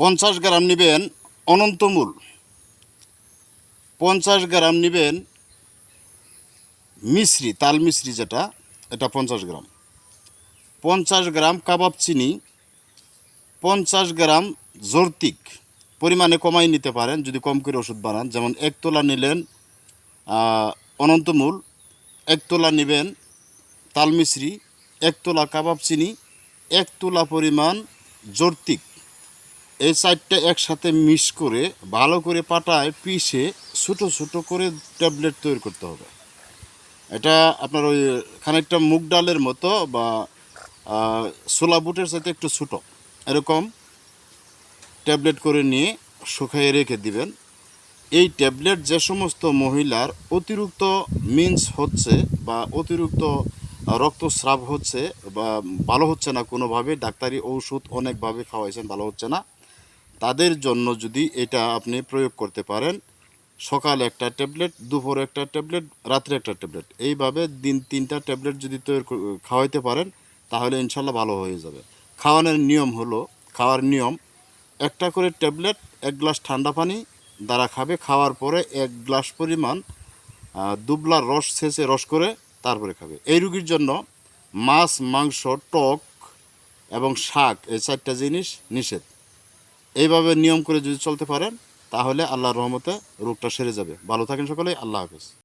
পঞ্চাশ গ্রাম নেবেন অনন্তমূল পঞ্চাশ গ্রাম নেবেন মিশ্রি, তাল মিশ্রি যেটা, এটা পঞ্চাশ গ্রাম। পঞ্চাশ গ্রাম কাবাব চিনি, পঞ্চাশ গ্রাম জর্তিক। পরিমাণে কমাই নিতে পারেন, যদি কম করে ওষুধ বানান। যেমন এক তোলা নিলেন অনন্তমূল এক তোলা নেবেন তালমিশ্রি এক তোলা কাবাব চিনি, এক তোলা পরিমাণ জর্তিক। এই চারটে একসাথে মিক্স করে, ভালো করে পাটায় পিষে ছোটো ছোটো করে ট্যাবলেট তৈরি করতে হবে। এটা আপনার ওই খানিকটা মুগ ডালের মতো বা সোলা বুটের সাথে একটু ছোটো, এরকম ট্যাবলেট করে নিয়ে শুকাইয়ে রেখে দিবেন। এই ট্যাবলেট যে সমস্ত মহিলার অতিরিক্ত মিন্স হচ্ছে বা অতিরিক্ত রক্তস্রাব হচ্ছে বা ভালো হচ্ছে না কোনোভাবে, ডাক্তারি ঔষধ অনেকভাবে খাওয়াইছেন, ভালো হচ্ছে না। তাদের জন্য যদি এটা আপনি প্রয়োগ করতে পারেন, সকাল একটা ট্যাবলেট, দুপুর একটা ট্যাবলেট, রাত্রে একটা ট্যাবলেট, এইভাবে দিন তিনটা ট্যাবলেট যদি তৈরি খাওয়াইতে পারেন, তাহলে ইনশাল্লাহ ভালো হয়ে যাবে। খাওয়ানোর নিয়ম হলো, খাওয়ার নিয়ম, একটা করে ট্যাবলেট, এক গ্লাস ঠান্ডা পানি দ্বারা খাবে, খাওয়ার পরে এক গ্লাস পরিমাণ দুবলার রস ছেঁচে রস করে তারপরে খাবে। এই রুগীর জন্য মাছ, মাংস, টক এবং শাক, এই চারটা জিনিস নিষেধ। এইভাবে নিয়ম করে যদি চলতে পারেন, তাহলে আল্লাহর রহমতে রোগটা সেরে যাবে। ভালো থাকেন সকলেই, আল্লাহ হাফেজ।